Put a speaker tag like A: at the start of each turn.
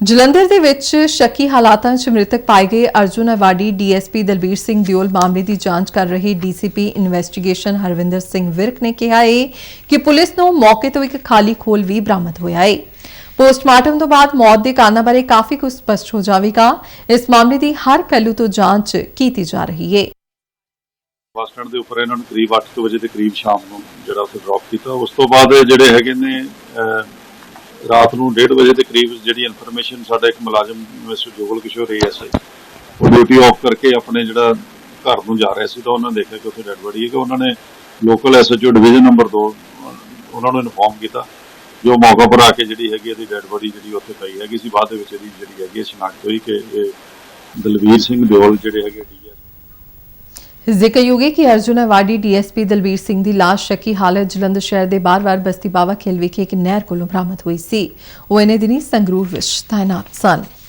A: ਜਲੰਧਰ ਦੇ ਵਿੱਚ ਸ਼ੱਕੀ ਹਾਲਾਤਾਂ 'ਚ ਮ੍ਰਿਤਕ ਪਾਏ ਗਏ ਅਰਜੁਨ ਅਵਾਰਡੀ ਡੀਐਸਪੀ ਦਲਬੀਰ ਸਿੰਘ ਦਿਓਲ ਮਾਮਲੇ ਦੀ ਜਾਂਚ ਕਰ ਰਹੀ ਡੀਸੀਪੀ ਇਨਵੈਸਟੀਗੇਸ਼ਨ ਹਰਵਿੰਦਰ ਸਿੰਘ ਵਿਰਕ ਨੇ ਕਿਹਾ ਹੈ ਕਿ ਪੁਲਿਸ ਨੂੰ ਮੌਕੇ ਤੋਂ ਇੱਕ ਖਾਲੀ ਖੋਲ ਵੀ ਬਰਾਮਦ ਹੋਇਆ ਹੈ ਪੋਸਟਮਾਰਟਮ ਤੋਂ ਬਾਅਦ ਮੌਤ ਦੇ ਕਾਰਨਾਂ ਬਾਰੇ ਕਾਫੀ ਕੁਝ ਸਪਸ਼ਟ ਹੋ ਜਾਵੇਗਾ। ਇਸ ਮਾਮਲੇ ਦੀ ਹਰ ਪਹਿਲੂ ਤੋਂ ਜਾਂਚ ਕੀਤੀ ਜਾ ਰਹੀ ਹੈ
B: ਬੱਸ ਸਟੈਂਡ ਦੇ ਉੱਪਰ ਇਹਨਾਂ ਨੂੰ ਕਰੀਬ 8 ਵਜੇ ਦੇ ਕਰੀਬ ਸ਼ਾਮ ਨੂੰ ਜਿਹੜਾ ਉੱਥੇ ਡ੍ਰੌਪ ਕੀਤਾ। ਉਸ ਤੋਂ ਬਾਅਦ ਜਿਹੜੇ ਹੈਗੇ ਨੇ ਰਾਤ ਨੂੰ 1:30 ਵਜੇ ਦੇ ਕਰੀਬ ਜਿਹੜੀ ਇਨਫੋਰਮੇਸ਼ਨ ਸਾਡਾ ਇੱਕ ਮੁਲਾਜ਼ਮ, ਮਿਸਟਰ ਜੋਗਲ ਕਿਸ਼ੋਰ ਏਐਸਆਈ ਉਹ ਡਿਊਟੀ ਆਫ ਕਰਕੇ ਆਪਣੇ ਜਿਹੜਾ ਘਰ ਨੂੰ ਜਾ ਰਿਹਾ ਸੀ ਤਾਂ ਉਹਨਾਂ ਨੇ ਦੇਖਿਆ ਕਿ ਉੱਥੇ ਡੈਡ ਬੋਡੀ ਹੈ ਕਿ ਉਹਨਾਂ ਨੇ ਲੋਕਲ ਐਸਐਚਓ ਡਿਵੀਜ਼ਨ ਨੰਬਰ 2 ਉਹਨਾਂ ਨੂੰ ਇਨਫੋਰਮ ਕੀਤਾ। ਜੋ ਮੌਕਾ ਪਰ ਆ ਕੇ ਜਿਹੜੀ ਹੈਗੀ ਇਹਦੀ ਡੈਡ ਬੋਡੀ ਜਿਹੜੀ ਉੱਥੇ ਪਈ ਹੈਗੀ ਸੀ, ਬਾਅਦ ਦੇ ਵਿੱਚ ਇਹਦੀ ਜਿਹੜੀ ਹੈਗੀ ਹੈ ਸ਼ਨਾਖਤ ਹੋਈ ਕਿ ਇਹ ਦਲਵੀਰ ਸਿੰਘ ਦਿਓਲ ਜਿਹੜੇ ਹੈਗੇ
A: ਜ਼ਿਕਰਯੋਗ ਹੈ ਕਿ ਅਰਜੁਨ ਅਵਾਰਡੀ ਡੀਐਸਪੀ ਦਲਬੀਰ ਸਿੰਘ ਦੀ ਲਾਸ਼ ਸ਼ੱਕੀ ਹਾਲਤ ਜਲੰਧਰ ਸ਼ਹਿਰ ਦੇ ਬਾਰ-ਬਾਰ ਬਸਤੀ ਬਾਵਾ ਖੇਲ ਵਿਖੇ ਇੱਕ ਨਹਿਰ ਕੋਲੋਂ ਬਰਾਮਦ ਹੋਈ ਸੀ। ਉਹ ਇਹਨੇ ਦਿਨੀ ਸੰਗਰੂਰ ਵਿੱਚ ਤਾਇਨਾਤ ਸਨ।